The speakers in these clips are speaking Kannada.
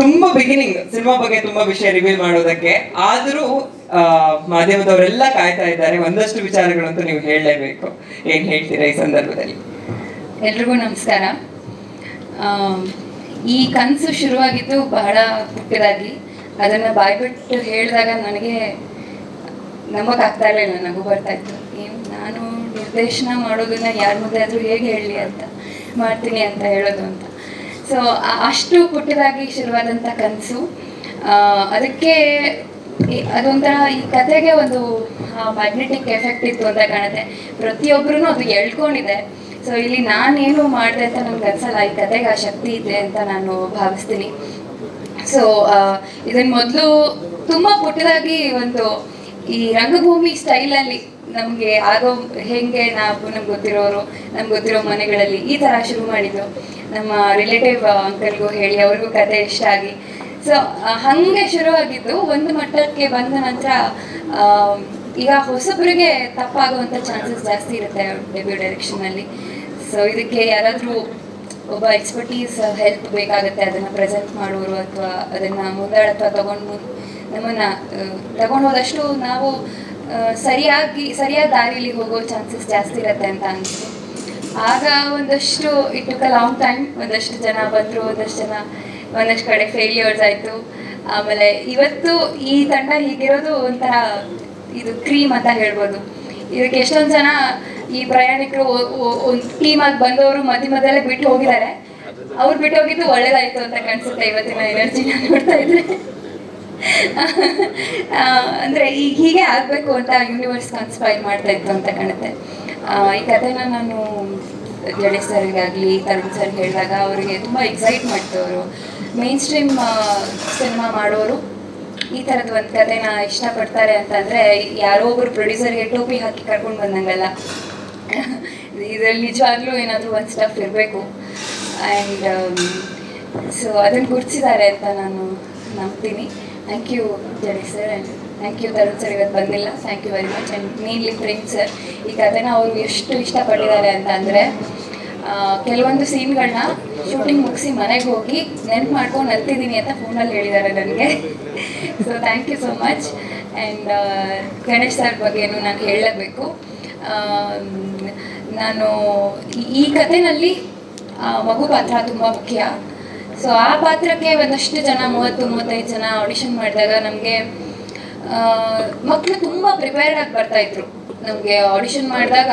ತುಂಬಾ ಬಿಗಿನಿಂಗ್ ಸಿನಿಮಾ ಬಗ್ಗೆ ತುಂಬಾ ವಿಷಯ ರಿವೀಲ್ ಮಾಡೋದಕ್ಕೆ. ಆದರೂ ಮಾಧ್ಯಮದವರೆಲ್ಲ ಕಾಯ್ತಾ ಇದ್ದಾರೆ. ಒಂದಷ್ಟು ವಿಚಾರಗಳಂತೂ ನೀವು ಹೇಳಲೇಬೇಕು. ಏನ್ ಹೇಳ್ತೀರಾ ಈ ಸಂದರ್ಭದಲ್ಲಿ? ಎಲ್ರಿಗೂ ನಮಸ್ಕಾರ. ಈ ಕನಸು ಶುರುವಾಗಿದ್ದು ಬಹಳ ಪುಟ್ಟದಾಗಿ ಅದನ್ನ ಬಾಯ್ಬಿಟ್ಟು ಹೇಳಿದಾಗ ನನಗೆ ನಂಬಕ್ಕಾಗ್ತಾ ಇರಲಿಲ್ಲ ನಗು ಬರ್ತಾ ಇತ್ತು. ನಾನು ನಿರ್ದೇಶನ ಮಾಡೋದನ್ನ ಯಾರ ಮುಂದೆ ಆದ್ರೂ ಹೇಗೆ ಹೇಳಲಿ ಅಂತ, ಮಾಡ್ತೀನಿ ಅಂತ ಹೇಳೋದು ಅಂತ. ಸೊ ಅಷ್ಟು ಪುಟ್ಟದಾಗಿ ಶುರುವಾದಂಥ ಕನಸು. ಅದಕ್ಕೆ ಅದೊಂಥರ ಈ ಕತೆಗೆ ಒಂದು ಮ್ಯಾಗ್ನೆಟಿಕ್ ಎಫೆಕ್ಟ್ ಇತ್ತು ಅಂತ ಕಾಣುತ್ತೆ. ಪ್ರತಿಯೊಬ್ಬರೂ ಅದು ಎಳ್ಕೊಂಡಿದೆ. ಸೊ ಇಲ್ಲಿ ನಾನೇನು ಮಾಡಿದೆ ಅಂತ ನನ್ಗೆ ಅನ್ಸಲ್ಲ. ಈ ಕತೆಗೆ ಆ ಶಕ್ತಿ ಇದೆ ಅಂತ ನಾನು ಭಾವಿಸ್ತೀನಿ. ಸೊ ಇದನ್ನ ಮೊದಲು ತುಂಬ ಪುಟ್ಟದಾಗಿ ಒಂದು, ಈ ರಂಗಭೂಮಿ ಸ್ಟೈಲಲ್ಲಿ ನಮಗೆ ಆಗೋ, ಹೆಂಗೆ ನಾವು ನಮ್ಗೆ ಗೊತ್ತಿರೋರು, ನಮ್ಗೆ ಗೊತ್ತಿರೋ ಮನೆಗಳಲ್ಲಿ ಈ ಥರ ಶುರು ಮಾಡಿದ್ದು ನಮ್ಮ ರಿಲೇಟಿವ್ ಅಂಕಲ್ಗೂ ಹೇಳಿ, ಅವ್ರಿಗೂ ಕತೆ ಇಷ್ಟ ಆಗಿ. ಸೊ ಹಾಗೆ ಶುರುವಾಗಿದ್ದು ಒಂದು ಮಟ್ಟಕ್ಕೆ ಬಂದ ನಂತರ ಈಗ ಹೊಸಬ್ರಿಗೆ ತಪ್ಪಾಗುವಂಥ ಚಾನ್ಸಸ್ ಜಾಸ್ತಿ ಇರುತ್ತೆ ಡೆಬ್ಯೂ ಡೈರೆಕ್ಷನಲ್ಲಿ ಸೊ ಇದಕ್ಕೆ ಯಾರಾದರೂ ಒಬ್ಬ ಎಕ್ಸ್ಪರ್ಟೀಸ್ ಹೆಲ್ಪ್ ಬೇಕಾಗುತ್ತೆ ಅದನ್ನು ಪ್ರೆಸೆಂಟ್ ಮಾಡೋರು ಅಥವಾ ಅದನ್ನು ಮುಂದಾಡತ್ವ ತಗೊಂಡು ನಮ್ಮನ್ನು ತಗೊಂಡು ಹೋದಷ್ಟು ನಾವು ಸರಿಯಾಗಿ, ಸರಿಯಾದ ದಾರಿಯಲ್ಲಿ ಹೋಗೋ ಚಾನ್ಸಸ್ ಜಾಸ್ತಿ ಇರುತ್ತೆ ಅಂತ ಅನಿಸ್ತು ಆಗ ಒಂದಷ್ಟು ಇಟ್ಟು ಲಾಂಗ್ ಟೈಮ್ ಒಂದಷ್ಟು ಜನ ಬಂದರು, ಒಂದಷ್ಟು ಜನ, ಒಂದಷ್ಟು ಕಡೆ ಫೇಲ್ಯೂರ್ಸ್ ಆಯಿತು. ಆಮೇಲೆ ಇವತ್ತು ಈ ತಂಡ ಹೀಗಿರೋದು ಒಂಥರ ಇದು ಕ್ರೀಮ್ ಅಂತ ಹೇಳ್ಬೋದು. ಇದಕ್ಕೆ ಎಷ್ಟೊಂದು ಜನ ಈ ಪ್ರಯಾಣಿಕರು ಒಂದು ಟೀಮ್ ಆಗಿ ಬಂದವರು ಮಧ್ಯ ಮಧ್ಯದಲ್ಲೇ ಬಿಟ್ಟು ಹೋಗಿದ್ದಾರೆ. ಅವ್ರು ಬಿಟ್ಟು ಹೋಗಿದ್ದು ಒಳ್ಳೇದಾಯ್ತು ಅಂತ ಕಾಣಿಸುತ್ತೆ ಇವತ್ತಿನ ಎನರ್ಜಿನ ನೋಡ್ತಾ ಇದ್ರೆ. ಅಂದ್ರೆ ಈಗ ಹೀಗೆ ಆಗ್ಬೇಕು ಅಂತ ಯೂನಿವರ್ಸ್ ಕನ್ಸ್ಪೈರ್ ಮಾಡ್ತಾ ಇತ್ತು ಅಂತ ಕಾಣುತ್ತೆ. ಈ ಕಥೆನ ನಾನು ಜಡೇಶ್ ಸರ್ಗಾಗಲಿ ತರುಣ್ ಸರ್ ಹೇಳಿದಾಗ ಅವರಿಗೆ ತುಂಬ ಎಕ್ಸೈಟ್ ಮಾಡ್ತವರು ಮೇನ್ ಸ್ಟ್ರೀಮ್ ಸಿನಿಮಾ ಮಾಡೋರು ಈ ಥರದ ಒಂದು ಕಥೆನ ಇಷ್ಟಪಡ್ತಾರೆ ಅಂತಂದರೆ ಯಾರೋ ಒಬ್ಬರು ಪ್ರೊಡ್ಯೂಸರ್ಗೆ ಟೋಪಿ ಹಾಕಿ ಕರ್ಕೊಂಡು ಬಂದಂಗಲ್ಲ. ಇದರಲ್ಲಿ ನಿಜವಾಗ್ಲೂ ಏನಾದರೂ ಒಂದು ಸ್ಟಫ್ ಇರಬೇಕು. ಆ್ಯಂಡ್ ಸೊ ಅದನ್ನು ಗುರ್ತಿಸಿದ್ದಾರೆ ಅಂತ ನಾನು ನಂಬ್ತೀನಿ. Thank you Jadesh sir and thank you Tarun sir ಇವತ್ತು ಬಂದಿಲ್ಲ. Thank you very much and mainly Prem sir ಈ ಕಥೆನ ಅವರು ಎಷ್ಟು ಇಷ್ಟಪಟ್ಟಿದ್ದಾರೆ ಅಂತ ಅಂದರೆ ಕೆಲವೊಂದು ಸೀನ್ಗಳನ್ನ ಶೂಟಿಂಗ್ ಮುಗಿಸಿ ಮನೆಗೆ ಹೋಗಿ ನೆನ್ಪು ಮಾಡ್ಕೊಂಡು ನಲ್ತಿದ್ದೀನಿ ಅಂತ ಫೋನಲ್ಲಿ ಹೇಳಿದ್ದಾರೆ ನನಗೆ. So thank you so much and Ganesh sir ಬಗ್ಗೆನೂ ನಾನು ಹೇಳಲೇಬೇಕು. ನಾನು ಈ- ಕಥೆನಲ್ಲಿ ಮಗು ಪಾತ್ರ ತುಂಬ ಮುಖ್ಯ. ಸೊ ಆ ಪಾತ್ರಕ್ಕೆ ಒಂದಷ್ಟು ಜನ, ಮೂವತ್ತು, ಮೂವತ್ತೈದು ಜನ ಆಡಿಷನ್ ಮಾಡಿದಾಗ ನಮಗೆ ಮಕ್ಕಳು ತುಂಬ ಪ್ರಿಪೇರ್ಡ್ ಆಗಿ ಬರ್ತಾ ಇದ್ರು. ನಮಗೆ ಆಡಿಷನ್ ಮಾಡಿದಾಗ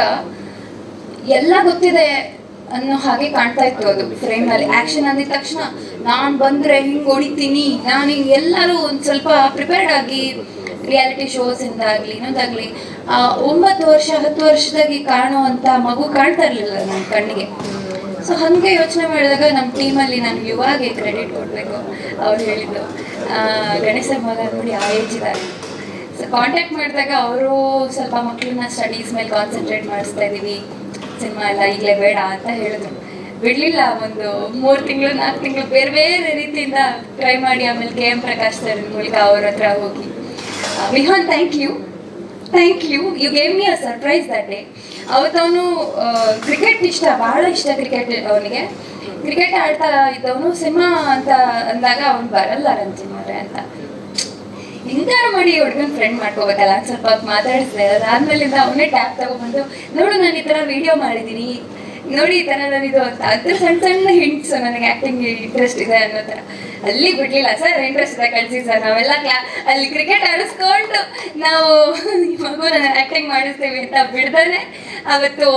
ಎಲ್ಲ ಗೊತ್ತಿದೆ ಅನ್ನೋ ಹಾಗೆ ಕಾಣ್ತಾ ಇತ್ತು ಅದು ಫ್ರೇಮ್ನಲ್ಲಿ ಆ್ಯಕ್ಷನ್ ಅಂದಿದ ತಕ್ಷಣ ನಾನು ಬಂದರೆ ಹಿಂಗೆ ಹೊಡಿತೀನಿ, ನಾನು ಎಲ್ಲರೂ ಒಂದು ಸ್ವಲ್ಪ ಪ್ರಿಪೇರ್ಡ್ ಆಗಿ ರಿಯಾಲಿಟಿ ಶೋಸ್ ಆಗಲಿ ಇನ್ನೊಂದಾಗ್ಲಿ ಒಂಬತ್ತು ವರ್ಷ, ಹತ್ತು ವರ್ಷದಾಗಿ ಕಾಣುವಂಥ ಮಗು ಕಾಣ್ತಾ ಇರಲಿಲ್ಲ ನನ್ನ ಕಣ್ಣಿಗೆ. ಸೊ ಹಾಗೆ ಯೋಚನೆ ಮಾಡಿದಾಗ ನಮ್ಮ ಟೀಮಲ್ಲಿ ನಾನು ಯುವಾಗೆ ಕ್ರೆಡಿಟ್ ಕೊಡಬೇಕು. ಅವ್ರು ಹೇಳಿದ್ದು ಗಣೇಶ ಮಗ ನೋಡಿ ಆ ಏಜ್ ಇದ್ದಾರೆ ಸೊ ಕಾಂಟ್ಯಾಕ್ಟ್ ಮಾಡಿದಾಗ ಅವರು ಸ್ವಲ್ಪ ಮಕ್ಕಳನ್ನ ಸ್ಟಡೀಸ್ ಮೇಲೆ ಕಾನ್ಸಂಟ್ರೇಟ್ ಮಾಡಿಸ್ತಾ ಇದ್ದೀವಿ. ಸಿನಿಮಾ ಎಲ್ಲ ಈಗಲೇ ಬೇಡ ಅಂತ ಹೇಳಿದ್ರು. ಬಿಡಲಿಲ್ಲ, ಒಂದು ಮೂರು ತಿಂಗಳು, ನಾಲ್ಕು ತಿಂಗಳು ಬೇರೆ ಬೇರೆ ರೀತಿಯಿಂದ ಟ್ರೈ ಮಾಡಿ ಆಮೇಲೆ ಕೆ ಎಂ ಪ್ರಕಾಶ್ ಸರ್ ಮೂಲಕ ಅವ್ರ ಹತ್ರ ಹೋಗಿ. Vihan thank you thank you you gave me a surprise that day ಅವತ್ತವನು cricket ಇಷ್ಟ, ಬಹಳ ಇಷ್ಟ ಕ್ರಿಕೆಟ್ ಅವನಿಗೆ. ಕ್ರಿಕೆಟ್ ಆಡ್ತಾ ಇದ್ದವನು ಸಿನಿಮಾ ಅಂತ ಅಂದಾಗ ಅವ್ನು ಬರಲ್ಲ ರಂಜಿನ್ ಅವ್ರೆ ಅಂತ. ಹಿಂಗಾರು ಮಾಡಿ ಹುಡುಗನ ಫ್ರೆಂಡ್ ಮಾಡ್ಕೋಬೇಕಲ್ಲ ಸ್ವಲ್ಪ ಹೊತ್ತು ಮಾತಾಡಿಸಿದೆ. ಅದಾದ್ಮೇಲಿಂದ ಅವನೇ ಟ್ಯಾಪ್ ತಗೊಂಡ್ಬಂದು, ನೋಡು ನಾನು ಈ ಥರ ವಿಡಿಯೋ ಮಾಡಿದ್ದೀನಿ ನೋಡಿ ಈ ಥರ ನಾನಿದು ಅಂತ. ಅದ್ರ ಸಣ್ಣ ಸಣ್ಣ ಹಿಂಟ್ಸ್ ನನಗೆ ಆ್ಯಕ್ಟಿಂಗ್ ಇಂಟ್ರೆಸ್ಟ್ ಇದೆ ಅನ್ನೋ ಥರ. ಅಲ್ಲಿ ಬಿಡ್ಲಿಲ್ಲ ಸರ್ ಇಂಟ್ರೆಸ್ಟ್ ಇದೆ ಕಳಿಸಿ ಸರ್. ನಾವೆಲ್ಲ ಕ್ಲಾ, ಅಲ್ಲಿ ಕ್ರಿಕೆಟ್ ಆಡಿಸ್ಕೊಂಡು ನಾವು ಮಗುನ ಆ್ಯಕ್ಟಿಂಗ್ ಮಾಡಿಸ್ತೀವಿ ಅಂತ ಬಿಡ್ದಾನೆ ಅವತ್ತು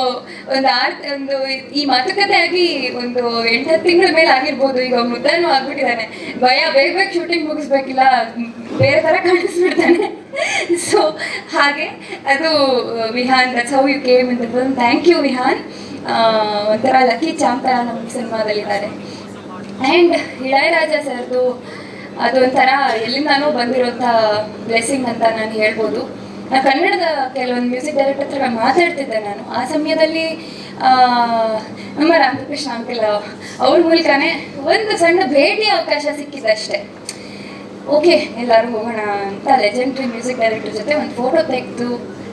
ಒಂದು ಆರ್, ಒಂದು ಈ ಮಾತುಕತೆ ಆಗಿ ಒಂದು ಎಂಟತ್ತು ತಿಂಗಳ ಮೇಲೆ ಆಗಿರ್ಬೋದು, ಈಗ ಮುದ್ದಾನು ಆಗ್ಬಿಟ್ಟಿದ್ದಾನೆ. ಭಯ, ಬೇಗ ಬೇಗ ಶೂಟಿಂಗ್ ಮುಗಿಸ್ಬೇಕಿಲ್ಲ, ಬೇರೆ ಥರ ಕಾಣಿಸ್ಬಿಡ್ತಾನೆ. ಸೊ ಹಾಗೆ, ಅದು Vihan that's how you came ಅಂತ ಥ್ಯಾಂಕ್ ಯು ವಿಹಾನ್. ಒಂಥರ ಲಕ್ಕಿ ಚಾಂಪ ನಮ್ಮ ಸಿನಿಮಾದಲ್ಲಿದ್ದಾರೆ. ಆ್ಯಂಡ್ ಇಳಯರಾಜ ಸರ್ದು ಅದೊಂಥರ ಎಲ್ಲಿಂದಾನೋ ಬಂದಿರೋಂಥ ಬ್ಲೆಸ್ಸಿಂಗ್ ಅಂತ ನಾನು ಹೇಳ್ಬೋದು. ನಾನು ಕನ್ನಡದ ಕೆಲವೊಂದು ಮ್ಯೂಸಿಕ್ ಡೈರೆಕ್ಟರ್ ಹತ್ರ ಮಾತಾಡ್ತಿದ್ದೆ ನಾನು. ಆ ಸಮಯದಲ್ಲಿ ನಮ್ಮ ರಾಮಕೃಷ್ಣ ಅಂಕಲ್ ಅವ್ರ ಮೂಲಕನೇ ಒಂದು ಸಣ್ಣ ಭೇಟಿ ಅವಕಾಶ ಸಿಕ್ಕಿದ್ದಷ್ಟೇ ಓಕೆ, ಎಲ್ಲರೂ ಹೋಗೋಣ ಅಂತ ಲೆಜೆಂಡ್ರಿ ಮ್ಯೂಸಿಕ್ ಡೈರೆಕ್ಟರ್ ಜೊತೆ ಒಂದು ಫೋಟೋ ತೆಗೆದು,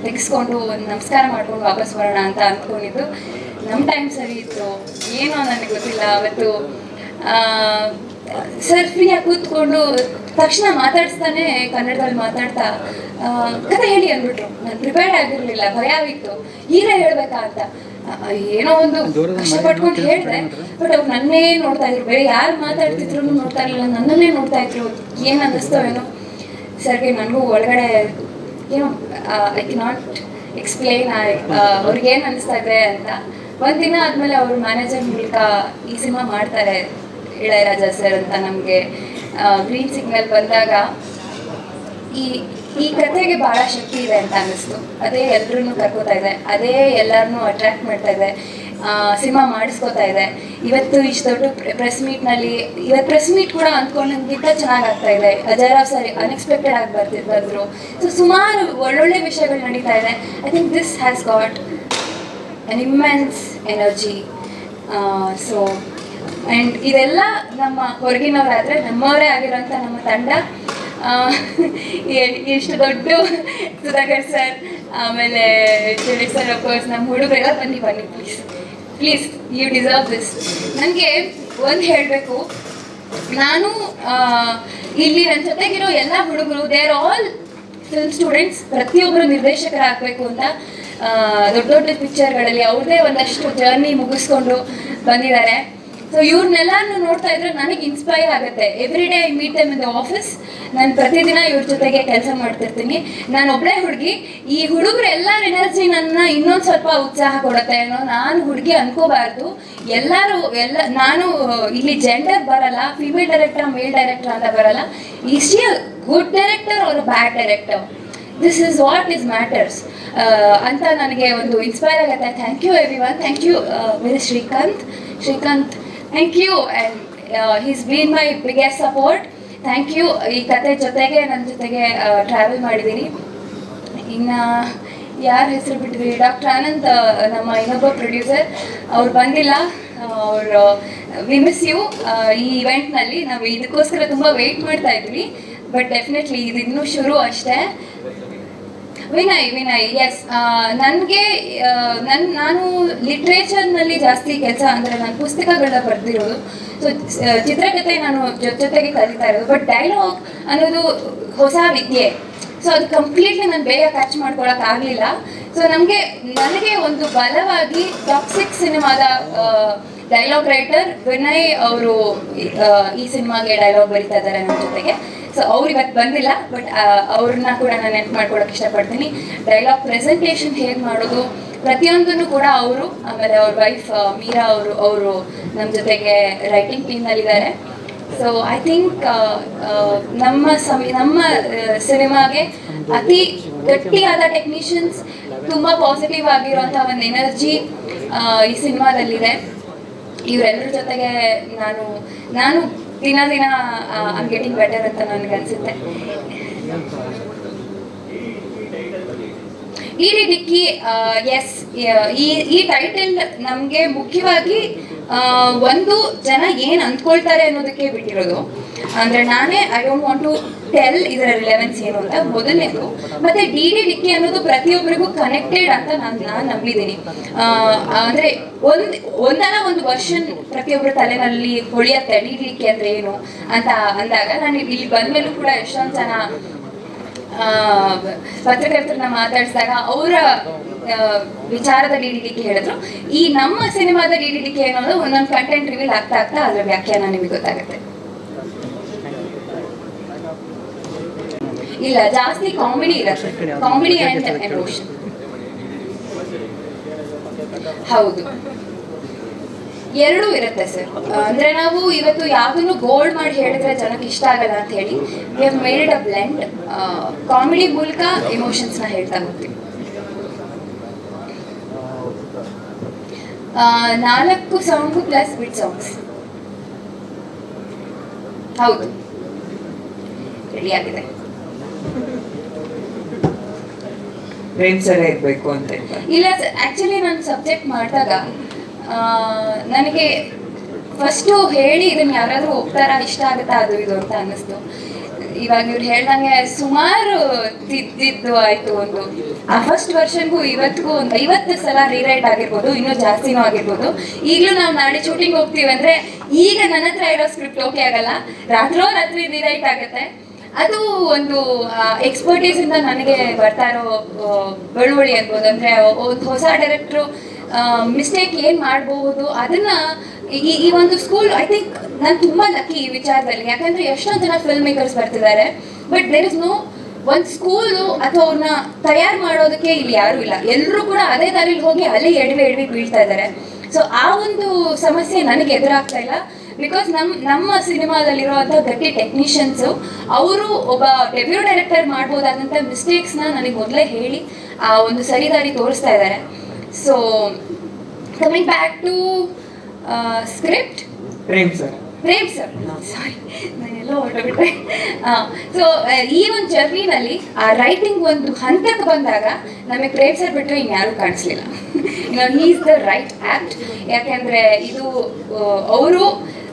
ತೆಗೆಸ್ಕೊಂಡು ಒಂದು ನಮಸ್ಕಾರ ಮಾಡ್ಕೊಂಡು ವಾಪಸ್ ಬರೋಣ ಅಂತ ಅಂದ್ಕೊಂಡಿದ್ದು ನಮ್ಮ ಟೈಮ್ ಸರಿ ಇತ್ತು. ಏನೋ ನನಗೆ ಗೊತ್ತಿಲ್ಲ. ಅವತ್ತು ಸರ್ ಫ್ರೀಯಾಗಿ ಕೂತ್ಕೊಂಡು ತಕ್ಷಣ ಮಾತಾಡ್ಸ್ತಾನೆ ಕನ್ನಡದಲ್ಲಿ ಮಾತಾಡ್ತಾ ಕತೆ ಹೇಳಿ ಅಂದ್ಬಿಟ್ರು. ನಾನು ಪ್ರಿಪೇರ್ಡ್ ಆಗಿರಲಿಲ್ಲ ಭಯ ಆಗಿತ್ತು ಈಗ ಹೇಳ್ಬೇಕಾ ಅಂತ. ಏನೋ ಒಂದು ಕಷ್ಟಪಟ್ಕೊಂಡು ಹೇಳಿದೆ ಬಟ್ ಅವ್ರು ನನ್ನೇ ನೋಡ್ತಾ ಇದ್ರು. ಬೇರೆ ಯಾರು ಮಾತಾಡ್ತಿದ್ರು ನೋಡ್ತಾ ಇರಲಿಲ್ಲ ನನ್ನನ್ನೇ ನೋಡ್ತಾ ಇದ್ರು. ಏನು ಅನ್ನಿಸ್ತೋ ಏನೋ. ಸರ್ಗೆ ನನಗೂ ಒಳಗಡೆ ಏನೋ ಐ ಕೆ ನಾಟ್ ಎಕ್ಸ್ಪ್ಲೇನ್ ಅವ್ರಿಗೆ ಏನು ಅನಿಸ್ತಾ ಇದೆ ಅಂತ. ಒಂದಿನ ಆದಮೇಲೆ ಅವ್ರ ಮ್ಯಾನೇಜರ್ ಮೂಲಕ ಈ ಸಿನಿಮಾ ಮಾಡ್ತಾರೆ. ಇಳಯರಾಜ ಸರ್ ಅಂತ ನಮಗೆ ಗ್ರೀನ್ ಸಿಗ್ನಲ್ ಬಂದಾಗ ಈ ಈ ಕಥೆಗೆ ಬಹಳ ಶಕ್ತಿ ಇದೆ ಅಂತ ಅನ್ನಿಸ್ತು. ಅದೇ ಎಲ್ಲರನ್ನೂ ಕರ್ಕೋತಾ ಇದೆ, ಅದೇ ಎಲ್ಲರನ್ನೂ ಅಟ್ರಾಕ್ಟ್ ಮಾಡ್ತಾ ಇದೆ ಸಿನಿಮಾ ಮಾಡಿಸ್ಕೋತಾ ಇದೆ. ಇವತ್ತು ಇಷ್ಟು ದೊಡ್ಡ ಪ್ರೆಸ್ ಮೀಟ್ನಲ್ಲಿ ಇವತ್ತು ಪ್ರೆಸ್ ಮೀಟ್ ಕೂಡ ಅಂದ್ಕೊಂಡಂಗಿಂತ ಚೆನ್ನಾಗಿ ಆಗ್ತಾ ಇದೆ. ಅಜಯರಾವ್ ಸರ್ ಅನ್ಎಕ್ಸ್ಪೆಕ್ಟೆಡ್ ಆಗಿ ಬರ್ತಿ, ಬಂದರು. ಸೊ ಸುಮಾರು ಒಳ್ಳೊಳ್ಳೆ ವಿಷಯಗಳು ನಡೀತಾ ಇದೆ. I think this has got an immense energy so and ಇದೆಲ್ಲ ನಮ್ಮ ಹೊರಗಿನವರಾದರೆ ನಮ್ಮವರೇ ಆಗಿರೋಂಥ ನಮ್ಮ ತಂಡ. ಎಷ್ಟು ದೊಡ್ಡ ಸುಧಾಕರ್ ಸರ್, ಆಮೇಲೆ ಜುಡಿ ಸರ್ ಅಫ್ಕೋರ್ಸ್ ನಮ್ಮ ಹುಡುಗರೆಲ್ಲ ಬನ್ನಿ ಬನ್ನಿ please please you deserve this ನನಗೆ ಒಂದು ಹೇಳಬೇಕು. ನಾನು ಇಲ್ಲಿ ನನ್ನ ಜೊತೆಗಿರೋ ಎಲ್ಲ ಹುಡುಗರು they are all film students ಪ್ರತಿಯೊಬ್ಬರು ನಿರ್ದೇಶಕರಾಗಬೇಕು ಅಂತ ದೊಡ್ಡ ದೊಡ್ಡ ಪಿಕ್ಚರ್ಗಳಲ್ಲಿ ಅವ್ರದ್ದೇ ಒಂದಷ್ಟು ಜರ್ನಿ ಮುಗಿಸ್ಕೊಂಡು ಬಂದಿದ್ದಾರೆ. ಸೊ ಇವ್ರನ್ನೆಲ್ಲಾನು ನೋಡ್ತಾ ಇದ್ರೆ ನನಗೆ ಇನ್ಸ್ಪೈರ್ ಆಗುತ್ತೆ. Every day I meet time in the office ನಾನು ಪ್ರತಿದಿನ ಇವ್ರ ಜೊತೆಗೆ ಕೆಲಸ ಮಾಡ್ತಿರ್ತೀನಿ. ನಾನು ಒಬ್ಬಳೇ ಹುಡುಗಿ. ಈ ಹುಡುಗರು ಎಲ್ಲರ ಎನರ್ಜಿ ನನ್ನ ಇನ್ನೊಂದು ಸ್ವಲ್ಪ ಉತ್ಸಾಹ ಕೊಡುತ್ತೆ ಅನ್ನೋ ನಾನು ಹುಡುಗಿ ಅನ್ಕೋಬಾರ್ದು. ಎಲ್ಲರೂ, ಎಲ್ಲ, ನಾನು ಇಲ್ಲಿ ಜೆಂಡರ್ ಬರಲ್ಲ ಫಿಮೇಲ್ ಡೈರೆಕ್ಟರ್ ಮೇಲ್ ಡೈರೆಕ್ಟರ್ ಅಂತ ಬರಲ್ಲ. ಇಸ್ ಗುಡ್ ಡೈರೆಕ್ಟರ್ ಅವ್ರ bad director this is what is matters ಅಂತ ನನಗೆ ಒಂದು ಇನ್ಸ್ಪೈರ್ ಆಗುತ್ತೆ. Thank you everyone thank you very Srikanth Srikanth thank you and he's been my biggest support thank you ಈ ಕತೆ ಜೊತೆಗೆ ನನ್ನ ಜೊತೆಗೆ ಟ್ರಾವೆಲ್ ಮಾಡಿದ್ದೀನಿ ಇನ್ನು ಯಾರ ಹೆಸರು ಬಿಟ್ಟಿದ್ರಿ ಡಾಕ್ಟರ್ ಆನಂದ್ ನಮ್ಮ ಇನ್ನೊಬ್ಬ ಪ್ರೊಡ್ಯೂಸರ್ ಅವ್ರು ಬಂದಿಲ್ಲ. ಅವರು ಮಿಸ್ ಯು ಈ ಇವೆಂಟ್ನಲ್ಲಿ ನಾವು ಇದಕ್ಕೋಸ್ಕರ ತುಂಬ ವೆಯ್ಟ್ ಮಾಡ್ತಾ ಇದ್ವಿ. ಬಟ್ ಡೆಫಿನೆಟ್ಲಿ ಇದು ಇನ್ನೂ ಶುರು ಅಷ್ಟೇ. ವಿನಯ್ ವಿನಯ್ ಎಸ್ ನನಗೆ ನನ್ನ ನಾನು ಲಿಟ್ರೇಚರ್ನಲ್ಲಿ ಜಾಸ್ತಿ ಕೆಲಸ ಅಂದರೆ ನಾನು ಪುಸ್ತಕಗಳನ್ನ ಬರೆದಿರೋದು. ಸೊ ಚಿತ್ರಕಥೆ ನಾನು ಜೊತೆ ಜೊತೆಗೆ ಕಲಿತಾ ಇರೋದು. ಬಟ್ ಡೈಲಾಗ್ ಅನ್ನೋದು ಹೊಸ ವಿದ್ಯೆ. ಸೊ ಅದು ಕಂಪ್ಲೀಟ್ಲಿ ನಾನು ಬೇಗ ಕ್ಯಾಚ್ ಮಾಡ್ಕೊಳಕ್ ಆಗಲಿಲ್ಲ. ಸೊ ನಮಗೆ, ನನಗೆ ಒಂದು ಬಲವಾಗಿ ಟಾಕ್ಸಿಕ್ ಸಿನಿಮಾದ ಡೈಲಾಗ್ ರೈಟರ್ ವಿನಯ್ ಅವರು, ಈ ಸಿನಿಮಾಗೆ ಡೈಲಾಗ್ ಬರಿತಾ ಇದ್ದಾರೆ ನನ್ನ ಜೊತೆಗೆ. ಸೊ ಅವ್ರು ಇವತ್ತು ಬಂದಿಲ್ಲ ಬಟ್ ಅವ್ರನ್ನ ಕೂಡ ನಾನು ನೆನ್ಪು ಮಾಡ್ಕೊಳಕ್ಕೆ ಇಷ್ಟಪಡ್ತೀನಿ. ಡೈಲಾಗ್ ಪ್ರೆಸೆಂಟೇಷನ್ ಹೇಗೆ ಮಾಡೋದು, ಪ್ರತಿಯೊಂದನ್ನು ಕೂಡ ಅವರು, ಆಮೇಲೆ ಅವ್ರ ವೈಫ್ ಮೀರಾ ಅವರು ಅವರು ನಮ್ಮ ಜೊತೆಗೆ ರೈಟಿಂಗ್ ಟೀಮ್ನಲ್ಲಿದ್ದಾರೆ ಸೊ ಐ ಥಿಂಕ್ ನಮ್ಮ ಸಮಿ, ನಮ್ಮ ಸಿನಿಮಾಗೆ ಅತಿ ಗಟ್ಟಿಯಾದ ಟೆಕ್ನಿಷಿಯನ್ಸ್ ತುಂಬ ಪಾಸಿಟಿವ್ ಆಗಿರುವಂಥ ಒಂದು ಎನರ್ಜಿ ಈ ಸಿನಿಮಾದಲ್ಲಿದೆ. ಇವರೆಲ್ಲರ ಜೊತೆಗೆ ನಾನು ನಾನು ದಿನ ದಿನ ಗೆಟಿಂಗ್ ಬೆಟರ್ ಅಂತ ನನಗೆ ಅನ್ಸುತ್ತೆ. ಈ ರೀತಿ ಎಸ್ ಈ ಟೈಟಲ್ ನಮಗೆ ಮುಖ್ಯವಾಗಿ ಒಂದು ಜನ ಏನು ಅಂದ್ಕೊಳ್ತಾರೆ ಅನ್ನೋದಕ್ಕೆ ಬಿಟ್ಟಿರೋದು. ಅಂದ್ರೆ ನಾನೇ I don't want to tell ಇದರ ರಿಲೆವೆನ್ಸ್ ಏನು ಅಂತ ಮೊದಲನೇದು. ಮತ್ತೆ ಡಿ ಡಿ ಡಿಕ್ಕಿ ಅನ್ನೋದು ಪ್ರತಿಯೊಬ್ಬರಿಗೂ ಕನೆಕ್ಟೆಡ್ ಅಂತ ನಾನು ನಾನು ನಂಬಿದ್ದೀನಿ. ಅಂದ್ರೆ ಒಂದ್, ಒಂದಲ್ಲ ಒಂದು ವರ್ಷನ್ ಪ್ರತಿಯೊಬ್ಬರ ತಲೆನಲ್ಲಿ ಹೊಳಿಯತ್ತೆ. ಡಿ ಡಿ ಡಿಕ್ಕಿ ಅಂದ್ರೆ ಏನು ಅಂತ ಅಂದಾಗ ನಾನು ಇಲ್ಲಿ ಬಂದ್ಮೇಲೂ ಕೂಡ ಎಷ್ಟೊಂದು ಜನ ಪತ್ರಕರ್ತರನ್ನ ಮಾತಾಡಿಸಿದಾಗ ಅವರ ವಿಚಾರದಲ್ಲಿ ಇಡಲಿಕ್ಕೆ ಹೇಳಿದ್ರು. ಈ ನಮ್ಮ ಸಿನಿಮಾದಲ್ಲಿ ಇಡಲಿಕ್ಕೆ ಅನ್ನೋದು ಒಂದೊಂದು ಕಂಟೆಂಟ್ ರಿವೀಲ್ ಆಗ್ತಾ ಆಗ್ತಾ ಅದರ ವ್ಯಾಖ್ಯಾನ ನಿಮಗೆ ಗೊತ್ತಾಗುತ್ತೆ. ಇಲ್ಲ, ಜಾಸ್ತಿ ಕಾಮಿಡಿ ಇರುತ್ತೆ ಕಾಮಿಡಿ ಅಂಡ್ ಎಮೋಷನ್ ಹೌದು. ಎರಡೂ ಇರುತ್ತೆ ಸರ್ ಅಂದ್ರೆ ನಾವು ಇವತ್ತು ಯಾವ್ದನ್ನು ಗೋಲ್ಡ್ ಮಾಡಿ ಹೇಳಿದ್ರೆ ಜನಕ್ಕೆ ಇಷ್ಟ ಆಗಲ್ಲ ಅಂತ ಹೇಳಿ we made a blend comedy ಮೂಲಕ ನ ಹೇಳ್ತಾ ಹೋಗ್ತೀವಿ. ನಾಲ್ಕು ಸಾಂಗ್ ಪ್ಲಸ್ ಬಿಟ್ ಸಾಂಗ್ಸ್ ಹೌದು. ರೆಡಿ ಆಗಿದೆ. ಸರ ಅಂತ ಇಲ್ಲ ಸರ್ ಆಕ್ಚುಲಿ ನಾನು ಸಬ್ಜೆಕ್ಟ್ ಮಾಡಿದಾಗ ನನಗೆ ಫಸ್ಟು ಹೇಳಿ ಇದನ್ನ ಯಾರಾದರೂ ಹೋಗ್ತಾರಾ ಇಷ್ಟ ಆಗುತ್ತಾ ಅದು ಇದು ಅಂತ ಅನ್ನಿಸ್ತು. ಇವಾಗ ಇವ್ರು ಹೇಳ್ದಂಗೆ ಸುಮಾರು ತಿದ್ದಿದ್ದು ಆಯ್ತು ಒಂದು. ಆ ಫಸ್ಟ್ ವರ್ಷನ್ಗೂ ಇವತ್ತಿಗೂ ಒಂದು ಐವತ್ತು ಸಲ ರೀರೈಟ್ ಆಗಿರ್ಬೋದು, ಇನ್ನೂ ಜಾಸ್ತಿನೂ ಆಗಿರ್ಬೋದು. ಈಗಲೂ ನಾವು ನಾಳೆ ಶೂಟಿಂಗ್ ಹೋಗ್ತೀವಿ ಅಂದ್ರೆ ಈಗ ನನ್ನ ಹತ್ರ ಇರೋ ಸ್ಕ್ರಿಪ್ಟ್ ಓಕೆ ಆಗಲ್ಲ. ರಾತ್ರೋ ರಾತ್ರಿ ರೀರೈಟ್ ಆಗುತ್ತೆ. ಅದು ಒಂದು ಎಕ್ಸ್ಪರ್ಟೀಸ್ ಇಂದ ನನಗೆ ಬರ್ತಾ ಇರೋ ಬಳುವಳಿ ಅನ್ಬೋದು ಅಂದ್ರೆ ಒಂದು ಹೊಸ ಡೈರೆಕ್ಟ್ರು ಮಿಸ್ಟೇಕ್ ಏನ್ ಮಾಡಬಹುದು ಅದನ್ನ ಈ ಈ ಒಂದು ಸ್ಕೂಲ್ ಐ ಥಿಂಕ್ ನಾನು ತುಂಬಾ ಲಕ್ಕಿ ಈ ವಿಚಾರದಲ್ಲಿ. ಯಾಕಂದ್ರೆ ಎಷ್ಟೋ ಜನ ಫಿಲ್ಮ್ ಮೇಕರ್ಸ್ ಬರ್ತಿದ್ದಾರೆ ಬಟ್ ದೇರ್ ಇಸ್ ನೋ ಒಂದು ಸ್ಕೂಲು ಅಥವಾ ಅವ್ರನ್ನ ತಯಾರು ಮಾಡೋದಕ್ಕೆ ಇಲ್ಲಿ ಯಾರು ಇಲ್ಲ. ಎಲ್ಲರೂ ಕೂಡ ಅದೇ ದಾರಿಲಿ ಹೋಗಿ ಅಲ್ಲಿ ಎಡವಿ ಎಡವಿ ಬೀಳ್ತಾ ಇದ್ದಾರೆ. ಸೊ ಆ ಒಂದು ಸಮಸ್ಯೆ ನನಗೆ ಎದುರಾಗ್ತಾ ಇಲ್ಲ. ಬಿಕಾಸ್ ನಮ್ಮ ನಮ್ಮ ಸಿನಿಮಾದಲ್ಲಿರುವಂಥ ಗಟ್ಟಿ ಟೆಕ್ನಿಷಿಯನ್ಸು ಅವರು ಒಬ್ಬ ಡೆಬ್ಯೂ ಡೈರೆಕ್ಟರ್ ಮಾಡ್ಬೋದಾದಂಥ ಮಿಸ್ಟೇಕ್ಸ್ನ ನನಗೆ ಮೊದಲೇ ಹೇಳಿ ಆ ಒಂದು ಸರಿದಾರಿ ತೋರಿಸ್ತಾ ಇದ್ದಾರೆ. So back to to script Prem sir Prem sir sorry Naanello so ಈ ಒಂದು ಜರ್ನಿನಲ್ಲಿ ಆ ರೈಟಿಂಗ್ ಒಂದು ಹಂತಕ್ಕೆ ಬಂದಾಗ ನಮಗೆ ಪ್ರೇಮ್ ಸರ್ ಬಿಟ್ಟರೆ ಇನ್ಯಾರು ಕಾಣಿಸ್ಲಿಲ್ಲ. ಈಸ್ ದ ರೈಟ್ ಆ್ಯಕ್ಟ್ ಯಾಕೆಂದರೆ ಇದು ಅವರು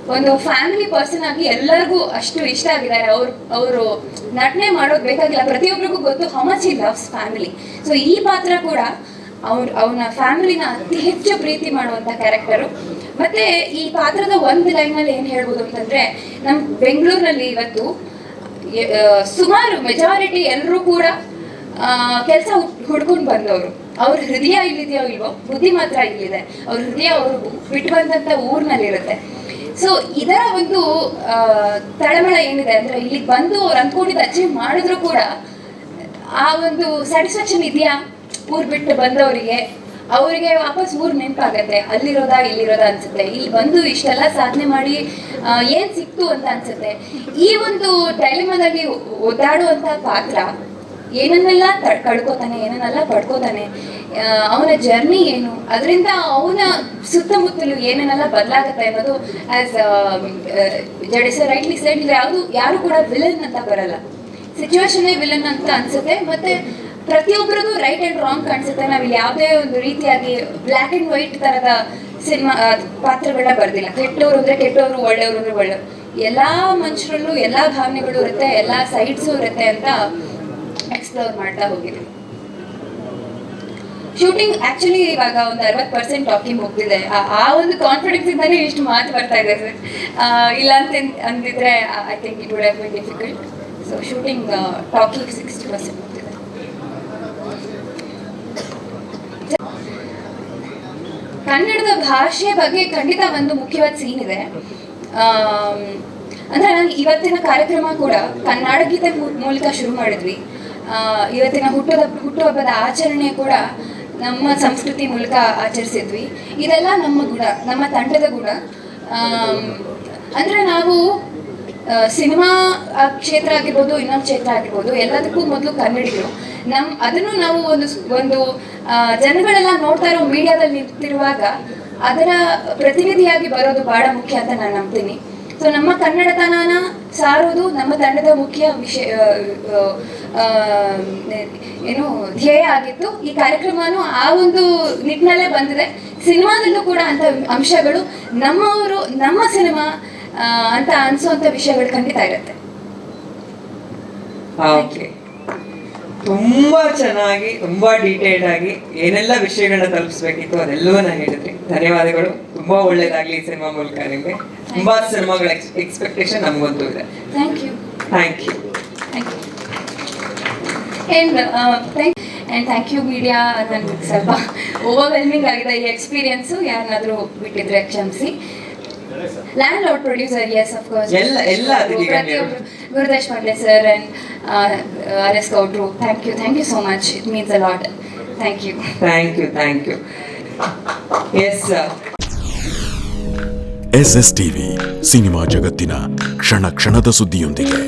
ಒಂದು ಫ್ಯಾಮಿಲಿ ಪರ್ಸನ್ ಆಗಿ ಎಲ್ಲರಿಗೂ ಅಷ್ಟು ಇಷ್ಟ ಆಗಿದ್ದಾರೆ. ಅವ್ರು ಅವರು ನಟನೆ ಮಾಡೋದು ಬೇಕಾಗಿಲ್ಲ. ಪ್ರತಿಯೊಬ್ಬರಿಗೂ ಗೊತ್ತು how much he loves family so ಈ ಪಾತ್ರ ಕೂಡ ಅವ್ರ ಅವನ ಫ್ಯಾಮಿಲಿನ ಅತಿ ಹೆಚ್ಚು ಪ್ರೀತಿ ಮಾಡುವಂತ ಕ್ಯಾರೆಕ್ಟರು ಮತ್ತೆ ಈ ಪಾತ್ರದ ಒಂದು ಲೈನ್ ಅಲ್ಲಿ ಏನ್ ಹೇಳ್ಬೋದು ಅಂತಂದ್ರೆ, ನಮ್ ಬೆಂಗಳೂರಿನಲ್ಲಿ ಇವತ್ತು ಸುಮಾರು ಮೆಜಾರಿಟಿ ಎಲ್ಲರೂ ಕೂಡ ಕೆಲಸ ಹುಡ್ಕೊಂಡು ಬಂದವರು. ಅವ್ರ ಹೃದಯ ಇಲ್ಲಿದೆಯೋ ಇಲ್ವೋ, ಬುದ್ಧಿ ಮಾತ್ರ ಇಲ್ಲಿದೆ. ಅವ್ರ ಹೃದಯ ಅವರು ಬಿಟ್ಟು ಬಂದಂತ ಊರಿನಲ್ಲಿರುತ್ತೆ. ಸೊ ಇದರ ಒಂದು ತಳಮಳ ಏನಿದೆ ಅಂದ್ರೆ ಇಲ್ಲಿ ಬಂದು ಅವ್ರು ಅಂದ್ಕೊಂಡಿದ್ದು ಅಚೀವ್ ಮಾಡಿದ್ರು ಕೂಡ, ಆ ಒಂದು ಸ್ಯಾಟಿಸ್ಫ್ಯಾಕ್ಷನ್ ಇದೆಯಾ? ಊರ್ ಬಿಟ್ಟು ಬಂದವರಿಗೆ ಅವರಿಗೆ ವಾಪಸ್ ಊರ್ ನೆನಪಾಗತ್ತೆ. ಅಲ್ಲಿರೋದಾ, ಇಲ್ಲಿರೋದಾ ಅನ್ಸುತ್ತೆ. ಇಲ್ಲಿ ಬಂದು ಇಷ್ಟೆಲ್ಲ ಸಾಧನೆ ಮಾಡಿ ಏನ್ ಸಿಕ್ತು ಅಂತ ಅನ್ಸುತ್ತೆ. ಈ ಒಂದು ಡೈಲಿಮದಲ್ಲಿ ಒದ್ದಾಡುವಂತ ಪಾತ್ರ ಏನನ್ನೆಲ್ಲ ಕಳ್ಕೊತಾನೆ ಏನನ್ನೆಲ್ಲ ಪಡ್ಕೋತಾನೆ ಅವನ ಜರ್ನಿ ಏನು, ಅದರಿಂದ ಅವನ ಸುತ್ತಮುತ್ತಲು ಏನೇನೆಲ್ಲ ಬದಲಾಗುತ್ತೆ ಅನ್ನೋದು ಆಸ್ ಜಡೇಸ ರೈಟ್ಲಿ ಸೈಡ್ ಯಾವುದು, ಯಾರು ಕೂಡ ವಿಲನ್ ಅಂತ ಬರಲ್ಲ. ಸಿಚುವೇಶನ್ ವಿಲನ್ ಅಂತ ಅನ್ಸುತ್ತೆ, ಮತ್ತೆ ಪ್ರತಿಯೊಬ್ಬರದು ರೈಟ್ ಅಂಡ್ ರಾಂಗ್ ಕಾಣಿಸುತ್ತೆ. ನಾವಿಲ್ಲಿ ಯಾವುದೇ ಒಂದು ರೀತಿಯಾಗಿ ಬ್ಲ್ಯಾಕ್ ಅಂಡ್ ವೈಟ್ ತರದ ಸಿನಿಮಾ ಪಾತ್ರಗಳನ್ನ ಬರ್ದಿಲ್ಲ. ಕೆಟ್ಟವರು ಅಂದ್ರೆ ಕೆಟ್ಟವರು, ಒಳ್ಳೆಯವರು ಅಂದ್ರೆ ಒಳ್ಳೆಯವರು. ಎಲ್ಲಾ ಮನುಷ್ಯರಲ್ಲೂ ಎಲ್ಲಾ ಭಾವನೆಗಳು ಇರುತ್ತೆ, ಎಲ್ಲಾ ಸೈಡ್ಸು ಇರುತ್ತೆ ಅಂತ ಎಕ್ಸ್ಪ್ಲೋರ್ ಮಾಡ್ತಾ ಹೋಗಿದೆ ಶೂಟಿಂಗ್ ಆಕ್ಚುಲಿ ಇವಾಗ ಒಂದು ಅರವತ್ತು ಪರ್ಸೆಂಟ್ ಟಾಕಿಂಗ್ ಹೋಗ್ತಿದೆ ಆ- ಆ ಒಂದು ಕಾನ್ಫಿಡೆನ್ಸ್ ಇಂದಾನೆ ಇಷ್ಟು ಮಾತು ಬರ್ತಾ ಇದೆ. ಸರ್ ಇಲ್ಲ ಅಂತ ಅಂದಿದ್ರೆ I think it would have been difficult so shooting talking sixty percent ಹೋಗ್ತಿದೆ ಕನ್ನಡದ ಭಾಷೆ ಬಗ್ಗೆ ಖಂಡಿತ ಒಂದು ಮುಖ್ಯವಾದ ಸೀನ್ ಇದೆ. ಅಂದ್ರೆ ನಾನು ಇವತ್ತಿನ ಕಾರ್ಯಕ್ರಮ ಕೂಡ ಕನ್ನಡ ಗೀತೆ ಮೂಲಕ ಶುರು ಮಾಡಿದ್ವಿ. ಇವತ್ತಿನ ಹುಟ್ಟದ ಹುಟ್ಟುಹಬ್ಬದ ಆಚರಣೆ ಕೂಡ ನಮ್ಮ ಸಂಸ್ಕೃತಿ ಮೂಲಕ ಆಚರಿಸಿದ್ವಿ. ಇದೆಲ್ಲ ನಮ್ಮ ಗುಣ, ನಮ್ಮ ತಂಡದ ಗುಣ. ಅಂದ್ರೆ ನಾವು ಸಿನಿಮಾ ಕ್ಷೇತ್ರ ಆಗಿರ್ಬೋದು, ಇನ್ನೊಂದು ಕ್ಷೇತ್ರ ಆಗಿರ್ಬೋದು, ಎಲ್ಲದಕ್ಕೂ ಮೊದಲು ಕನ್ನಡಿಗರು. ನಮ್, ಅದನ್ನು ನಾವು ಒಂದು ಒಂದು ಜನಗಳೆಲ್ಲ ನೋಡ್ತಾ ಇರೋ ಮೀಡಿಯಾದಲ್ಲಿ ನಿಂತಿರುವಾಗ ಅದರ ಪ್ರತಿನಿಧಿಯಾಗಿ ಬರೋದು ಬಹಳ ಮುಖ್ಯ ಅಂತ ನಾನು ನಂಬ್ತೀನಿ. ಸೊ ನಮ್ಮ ಕನ್ನಡತನನ ಸಾರೋದು ನಮ್ಮ ತಂಡದ ಮುಖ್ಯ ವಿಷಯ ಏನು, ಧ್ಯೇಯ ಆಗಿತ್ತು. ಈ ಕಾರ್ಯಕ್ರಮನೂ ಆ ಒಂದು ನಿಟ್ಟಿನಲ್ಲೇ ಬಂದಿದೆ. ಸಿನಿಮಾದಲ್ಲೂ ಕೂಡ ಅಂತ ಅಂಶಗಳು ನಮ್ಮವರು, ನಮ್ಮ ಸಿನಿಮಾ ಅಂತ ಅನ್ಸುವಂತ ವಿಷಯಗಳು ಖಂಡಿತ ಇರುತ್ತೆ. ತುಂಬಾ ಚೆನ್ನಾಗಿ ತುಂಬಾ ಡೀಟೇಲ್ಡ್ ಆಗಿ ಏನೆಲ್ಲ ವಿಷಯಗಳನ್ನ ತಲುಪಿಸ್ಬೇಕಿತ್ತು ಅದೆಲ್ಲವನ್ನ ಹೇಳಿದ್ರಿ. ಧನ್ಯವಾದಗಳು. ತುಂಬಾ ಒಳ್ಳೇದಾಗ್ಲಿ ಈ ಸಿನಿಮಾ ಮೂಲಕ ನಿಮ್ಗೆ. ತುಂಬಾ ಸಿನಿಮಾಗಳ ಎಕ್ಸ್ಪೆಕ್ಟೇಷನ್ ನಮಗಂತೂ ಇದೆ. Thank you thank you thank you and thank and thank you media ನನಗೆ ಸ್ವಲ್ಪ ಓವರ್ವೆಲ್ಮಿಂಗ್ ಆಗಿದೆ ಈ ಎಕ್ಸ್ಪೀರಿಯನ್ಸು ಯಾರನ್ನಾದರೂ ಬಿಟ್ಟಿದ್ರೆ ಕ್ಷಮಿಸಿ. ಲ್ಯಾಂಡ್ ಲೌಡ್ ಪ್ರೊಡ್ಯೂಸರ್ ಎಸ್ ಆಫ್ ಕೋರ್ಸ್ ಎಲ್ಲ- ಎಲ್ಲ ಅತಿಥಿಗಣ್ಯರು. ಪ್ರತಿಯೊಬ್ಬರು Gurudesh Pande sir and R S ಗೌಡ್ರು thank you thank you so much it means a lot thank you thank you thank you S S S TV cinema ಜಗತ್ತಿನ ಕ್ಷಣ ಕ್ಷಣದ ಸುದ್ದಿಯೊಂದಿಗೆ.